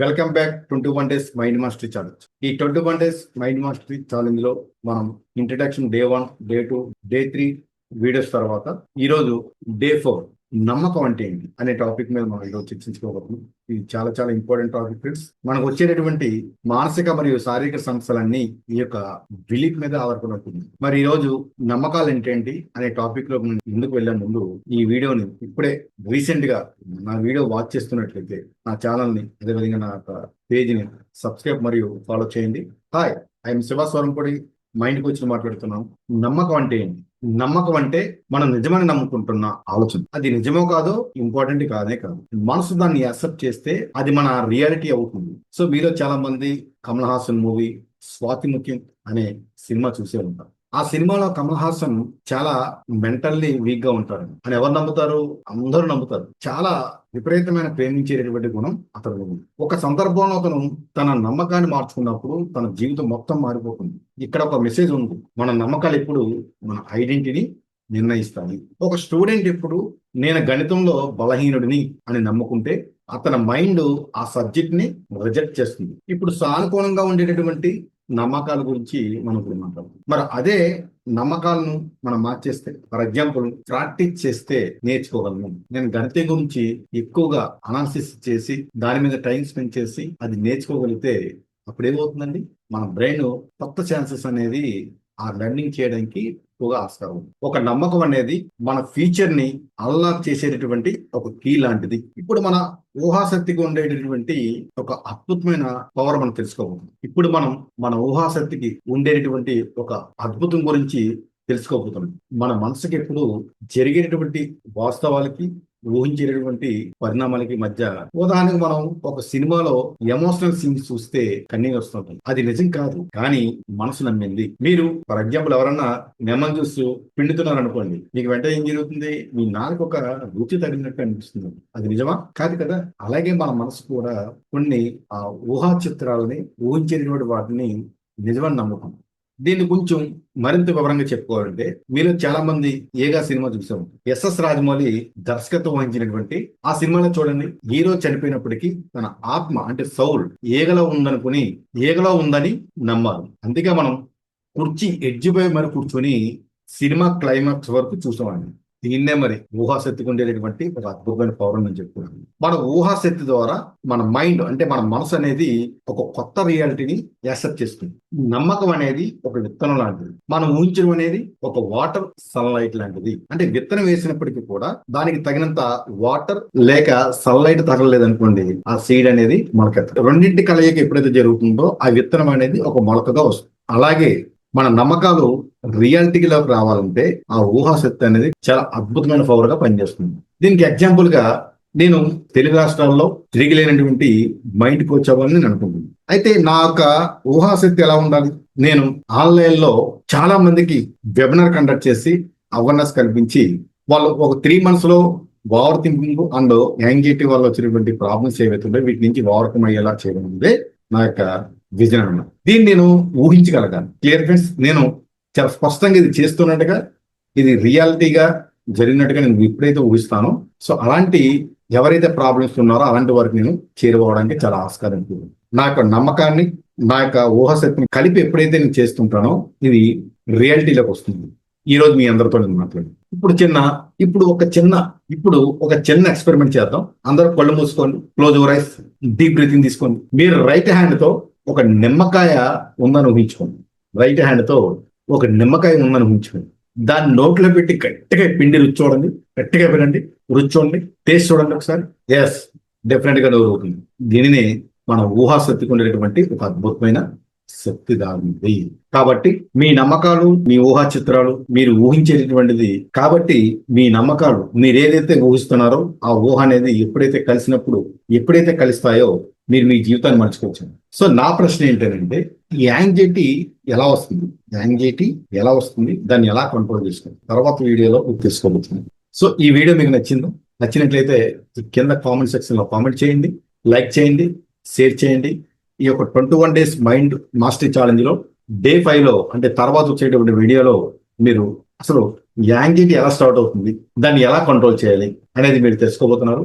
Welcome back twenty one days mind mastery challenge ఈ twenty one days mind mastery ఛాలెంజ్లో మనం introduction day one day two day three videos తర్వాత. ఈరోజు day four. నమ్మకం అంటే ఏంటి అనే టాపిక్ మీద మనం ఈరోజు చర్చించుకోబోతున్నాం. ఇది చాలా చాలా ఇంపార్టెంట్ టాపిక్ ఫ్రెండ్స్ మనకు వచ్చేటటువంటి మానసిక మరియు శారీరక సమస్యలన్నీ ఈ యొక్క బిలీఫ్ మీద ఆధారపడి ఉంటుంది మరి ఈ రోజు నమ్మకాలు ఏంటేంటి అనే టాపిక్లో ముందుకు వెళ్ళే ముందు ఈ వీడియోని ఇప్పుడే రీసెంట్గా నా వీడియో వాచ్ చేస్తున్నట్లయితే నా ఛానల్ని అదేవిధంగా నా యొక్క పేజీని సబ్స్క్రైబ్ మరియు ఫాలో చేయండి. Hi I'm Shiva Swarampodi. మైండ్కి వచ్చి మాట్లాడుతున్నాం. నమ్మకం అంటే ఏంటి? నమ్మకం అంటే మనం నిజమని నమ్ముకుంటున్న ఆలోచన. అది నిజమో కాదో ఇంపార్టెంట్ కాదే కాదు. మనసు దాన్ని యాక్సెప్ట్ చేస్తే అది మన రియాలిటీ అవుతుంది. సో మీలో చాలా మంది కమల్ హాసన్ మూవీ స్వాతి ముఖ్యం అనే సినిమా చూసే ఉంటారు. ఆ సినిమాలో కమల్ హాసన్ చాలా మెంటల్లీ వీక్గా ఉంటారు అని ఎవరు నమ్ముతారు? అందరూ నమ్ముతారు. చాలా విపరీతమైన ప్రేమించేటటువంటి గుణం అతను. ఉంది ఒక సందర్భంలో అతను తన నమ్మకాన్ని మార్చుకున్నప్పుడు తన జీవితం మొత్తం మారిపోతుంది. ఇక్కడ ఒక మెసేజ్ ఉంది. మన నమ్మకాలు ఎప్పుడు మన ఐడెంటిటీ నిర్ణయిస్తాయి. ఒక స్టూడెంట్ ఎప్పుడు నేను గణితంలో బలహీనుడిని అని నమ్ముకుంటే అతని మైండ్ ఆ సబ్జెక్ట్ని రిజెక్ట్ చేస్తుంది. ఇప్పుడు సానుకూలంగా ఉండేటటువంటి నమ్మకాల గురించి మనం ఇప్పుడు మాట్లాడుతాం మరి అదే నమ్మకాలను మనం మార్చేస్తే ఫర్ ఎగ్జాంపుల్ ప్రాక్టీస్ చేస్తే నేర్చుకోగలను. నేను గణితం గురించి ఎక్కువగా అనాలిసిస్ చేసి దాని మీద టైం స్పెండ్ చేసి అది నేర్చుకోగలిగితే అప్పుడు ఏమవుతుందండి మన బ్రెయిన్ కొత్త ఛాన్సెస్ అనేది ఆ లెర్నింగ్ చేయడానికి ఎక్కువగా ఆస్కారం ఉంది. ఒక నమ్మకం అనేది మన ఫ్యూచర్ని అన్లాక్ చేసేటటువంటి ఒక కీ లాంటిది. ఇప్పుడు మన ఊహాశక్తికి ఉండేటటువంటి ఒక అద్భుతమైన పవర్ మనం తెలుసుకోబోతుంది ఇప్పుడు మనం మన ఊహాశక్తికి ఉండేటటువంటి ఒక అద్భుతం గురించి తెలుసుకోబోతున్నాం మన మనసుకి ఎప్పుడు జరిగేటటువంటి వాస్తవాలకి ఊహించేటటువంటి పరిణామాలకి మధ్య ఉదాహరణకు మనం ఒక సినిమాలో ఎమోషనల్ సీన్స్ చూస్తే కన్నీరు వస్తుంటుంది. అది నిజం కాదు కానీ మనసు నమ్మింది. మీరు ఫర్ ఎగ్జాంపుల్ ఎవరన్నా నెమ్మది చూస్తూ పిండుతున్నారు అనుకోండి మీకు వెంటనే ఏం జరుగుతుంది? మీ నాకు ఒక రుచి తగినట్టు అనిపిస్తుంది. అది నిజమా? కాదు కదా? అలాగే మన మనసు కూడా కొన్ని ఆ ఊహా చిత్రాలని ఊహించేటటువంటి వాటిని నిజమని నమ్ముతాం. దీన్ని కొంచెం మరింత వివరంగా చెప్పుకోవాలంటే మీరు చాలా మంది ఏగా సినిమా చూసాం ఎస్ఎస్ రాజమౌళి దర్శకత్వం వహించినటువంటి ఆ సినిమాలో చూడండి. హీరో చనిపోయినప్పటికీ తన ఆత్మ అంటే సౌల్ ఏగలో ఉందనుకుని ఏగలో ఉందని నమ్మారు. అందుకే మనం కుర్చీ ఎడ్జిపోయి మరి కూర్చొని సినిమా క్లైమాక్స్ వరకు చూసామండి దీన్నే మరి ఊహాశక్తికి ఉండేటటువంటి ఒక అద్భుతమైన పౌరం అని చెప్తున్నాను మన ఊహాశక్తి ద్వారా మన మైండ్ అంటే మన మనసు అనేది ఒక కొత్త రియాలిటీని యాక్సెప్ట్ చేస్తుంది. నమ్మకం అనేది ఒక విత్తనం లాంటిది. మనం ఊహించడం అనేది ఒక వాటర్ సన్లైట్ లాంటిది. అంటే విత్తనం వేసినప్పటికీ కూడా దానికి తగినంత వాటర్ లేక సన్లైట్ తగలలేదు అనుకోండి ఆ సీడ్ అనేది మొలకెత్త రెండింటి కలయిక ఎప్పుడైతే జరుగుతుందో ఆ విత్తనం అనేది ఒక మొలకగా వస్తుంది. అలాగే మన నమ్మకాలు రియాలిటీలోకి రావాలంటే ఆ ఊహాశక్తి అనేది చాలా అద్భుతమైన పవర్గా పనిచేస్తుంది. దీనికి ఎగ్జాంపుల్గా నేను తెలుగు రాష్ట్రాల్లో తిరిగి లేనటువంటి మైండ్ కోచ్ అవ్వాలని నేను అనుకుంటున్నాను. అయితే నా యొక్క ఊహాశక్తి ఎలా ఉండాలి? నేను ఆన్లైన్లో చాలా మందికి వెబినార్ కండక్ట్ చేసి అవేర్నెస్ కల్పించి వాళ్ళు ఒక త్రీ మంత్స్లో ఓవర్ థింకింగ్ అండ్ యాంగ్జైటీ వల్ల వచ్చినటువంటి ప్రాబ్లమ్స్ ఏవైతే ఉండే వీటి నుంచి ఓవర్కమ్ అయ్యేలా చేయడం అనేది నా యొక్క విజన్ అన్నమాట దీన్ని నేను ఊహించగలగాను. క్లియర్ ఫ్రెండ్స్ నేను చాలా స్పష్టంగా ఇది చేస్తున్నట్టుగా ఇది రియాలిటీగా జరిగినట్టుగా నేను ఎప్పుడైతే ఊహిస్తానో. సో అలాంటి ఎవరైతే ప్రాబ్లమ్స్ ఉన్నారో అలాంటి వారికి నేను చేరుకోవడానికి చాలా ఆస్కారం ఉంటుంది నా యొక్క నమ్మకాన్ని నా యొక్క ఊహాశక్తిని కలిపి ఎప్పుడైతే నేను చేస్తుంటానో ఇది రియాలిటీలోకి వస్తుంది. ఈ రోజు మీ అందరితో నేను మాట్లాడి ఇప్పుడు చిన్న ఇప్పుడు ఒక చిన్న ఇప్పుడు ఒక చిన్న ఎక్స్పెరిమెంట్ చేద్దాం. అందరూ కళ్ళు మూసుకోండి close over eyes deep breathing తీసుకోండి. మీరు రైట్ హ్యాండ్తో ఒక నిమ్మకాయ ఉందని ఊహించుకోండి. రైట్ హ్యాండ్తో ఒక నిమ్మకాయ ఉందని ఊహించుకోండి. దాన్ని నోట్లో పెట్టి గట్టిగా పిండి రుచి చూడండి గట్టిగా వినండి. రుచి చూడండి టేస్ట్ చూడండి ఒకసారి. ఎస్ డెఫినెట్గా అవుతుంది దీనిని మన ఊహాశక్తికి ఉండేటటువంటి ఒక అద్భుతమైన శక్తి దాగింది కాబట్టి మీ నమ్మకాలు మీ ఊహా చిత్రాలు మీరు ఊహించేటటువంటిది కాబట్టి మీ నమ్మకాలు మీరు ఏదైతే ఊహిస్తున్నారో ఆ ఊహ అనేది ఎప్పుడైతే కలిసినప్పుడు ఎప్పుడైతే కలుస్తాయో మీరు మీ జీవితాన్ని మర్చిపోవచ్చు సో నా ప్రశ్న ఏంటంటే ఈ యాంగ్జైటీ ఎలా వస్తుంది? యాంగ్జైటీ ఎలా వస్తుంది? దాన్ని ఎలా కంట్రోల్ చేసుకోండి తర్వాత వీడియోలో తీసుకోబోతున్నాను సో ఈ వీడియో మీకు నచ్చిందో నచ్చినట్లయితే కింద కామెంట్ సెక్షన్లో కామెంట్ చేయండి లైక్ చేయండి షేర్ చేయండి. ఈ యొక్క twenty one days mind mastery ఛాలెంజ్లో day ఫైవ్లో అంటే తర్వాత వచ్చేటువంటి వీడియోలో మీరు అసలు యాంగ్జైటీ ఎలా స్టార్ట్ అవుతుంది దాన్ని ఎలా కంట్రోల్ చేయాలి అనేది మీరు తెలుసుకోబోతున్నారు.